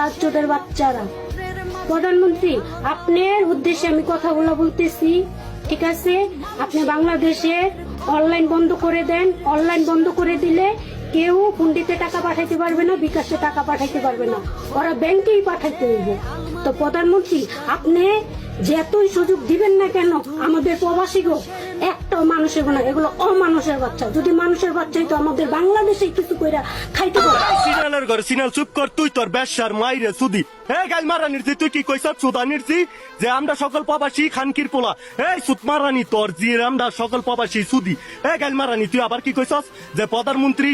বাচ্চোদের বাচ্চারা। প্রধানমন্ত্রী, আপনার উদ্দেশ্যে আমি কথাগুলো বলতেছি, ঠিক আছে? আপনি বাংলাদেশে অনলাইন বন্ধ করে দেন। অনলাইন বন্ধ করে দিলে কেউ হুন্ডিতে টাকা পাঠাইতে পারবে না, বিকাশে টাকা পাঠাইতে পারবে না। ওরা ব্যাংকেই পাঠাইতে হইব। তো প্রধানমন্ত্রী, আপনি যেতই সুযোগ দিবেন না কেন, আমাদের প্রবাসী গো একটাও মানুষের এগুলো অমানুষের বাচ্চা। যদি মানুষের বাচ্চাই তো আমাদের বাংলাদেশে কিছু কইরা খাইতে পারে। সিনালের ঘরে সিনাল চুপ কর, তুই তোর ব্যবসার মাইরে সুদি হে, গাল মারা নির্জি তুই কি কইস সুদা নির্জি যে আমরা সকল প্রবাসী খানকির পোলা। এই সুত মারানি তোর জি আমরা সকল প্রবাসী সুদি। হে, গাল মারানি, তুই আবার কি কইছস? যে প্রধানমন্ত্রী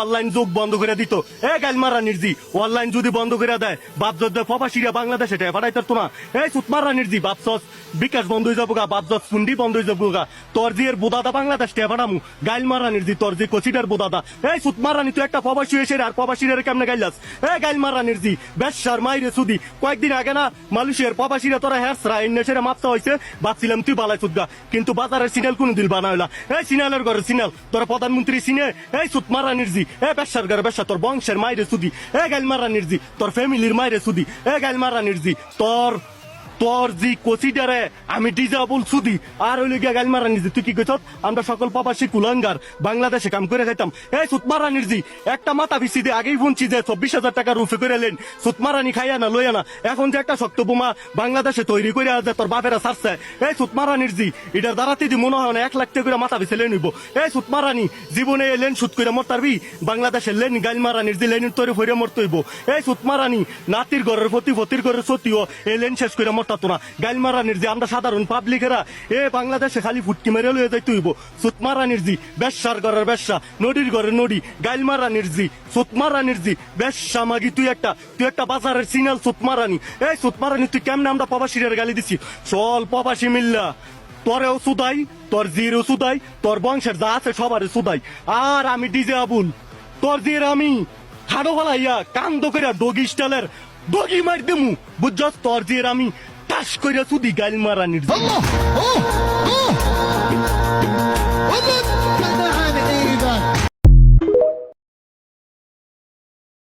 অনলাইন যোগ বন্ধ করে দিত। হে, গাল মারা নির্জি অনলাইন যদি বন্ধ করে দেয় বাপ যদি প্রবাসীরা বাংলাদেশে টাকা পাঠাইতে তো না। এই সুত মারা নির্জি বাপসস, বিকাশ বন্ধ হয়ে যাব গা বাপসস ফুন্ডি বন্ধ হয়ে যাব গা তোর জিয়ের বোদাদা বাংলাদেশ টাকা পাঠামু। গাইল মারা নির্জি তোর যে কচিটার বোদাদা। এই সুত মারানি, তুই একটা প্রবাসী এসে আর প্রবাসীরা কেমনে গাইলাস এ গাইল মারা নির্জি বেশার মাইরে সুদি। কয়েকদিন আগে না মালয়েশিয়ার প্রবাসীরা তোরা হ্যাসরা এন্নেসের মাপসা হয়েছে ভাবছিলাম তুই বালাই সুদগা, কিন্তু বাজারের সিনাল কোন দিল বানাইলা এই সিনালের ঘরে সিনাল, তোর প্রধানমন্ত্রী সিনে, এই সুত মারা নির্জি। এ বেশার ঘরে বেশা তোর বংশের মাইরে সুদি। এ গাইল মারা নির্জি, তোর ফ্যামিলির মাইরে সুদি। এ গাইল মারা নির্জি, তোর তোর জি কচিডারে, আমি ডিজাবল সুদি। আর ওই গিয়া গাইল মারা নিজি। তুই কি কইছ? আমরা সকল প্রবাসী কুলাঙ্গার। বাংলাদেশে কাম করে খাইতাম। এই সুতমারা নির্জি একটা মাথা বিসি দিয়ে আগেই বুনছি যে চব্বিশ হাজার টাকা রুফে করে লেন। সুতমারানি খাইয়া না, লইয়া না। এখন যে একটা শক্ত বোমা বাংলাদেশে তৈরি করে আছে তোর বাপেরা ছাড়ছে। এই সুতমারা নির্জি এটার দ্বারাতে দি মনে হয় না এক লাখ টাকা মাথা বিসে লেন হইব। এই সুতমারানি জীবনে লেন সুত করে মরতারবি? বাংলাদেশের লেন গাইল মারা নির্জি লেন তৈরি ফইরে মরতে হইব। এই সুতমারানি নাতির ঘরের প্রতি, ফতির ঘরের সত্যিও এই লেন শেষ করে মরতাতো না গাইল মারা নির্জি আমরা সাধারণ পাবলিকেরা, এ বাংলাদেশে খালি ফুটকি মেরে লয়ে যাইতে হইব। সুতমারা নির্জি বেশার ঘরের বেশা নদীর ঘরের নদী গাইল মারা নির্জি সুতমারা নির্জি বেশা মাগি, তুই একটা তুই একটা বাজারের সিনাল সুতমারানি। এই সুতমারানি তুই কেমনে আমরা প্রবাসীর গালি দিছি? চল প্রবাসী মিল্লা তোরেও সুদাই তোর জিরও সুদাই তোর বংশের যা আছে সবারই সুদাই আর আমি ডিজে আবুল, তোর জির আমি হাড়ো ফলাইয়া কান্দ কইরা ডগি স্টাইলের, ডগি মার দেমু। বুঝছস? তোর জির আমি ঠাস কইরা তুদি গাইল মারানির জন্য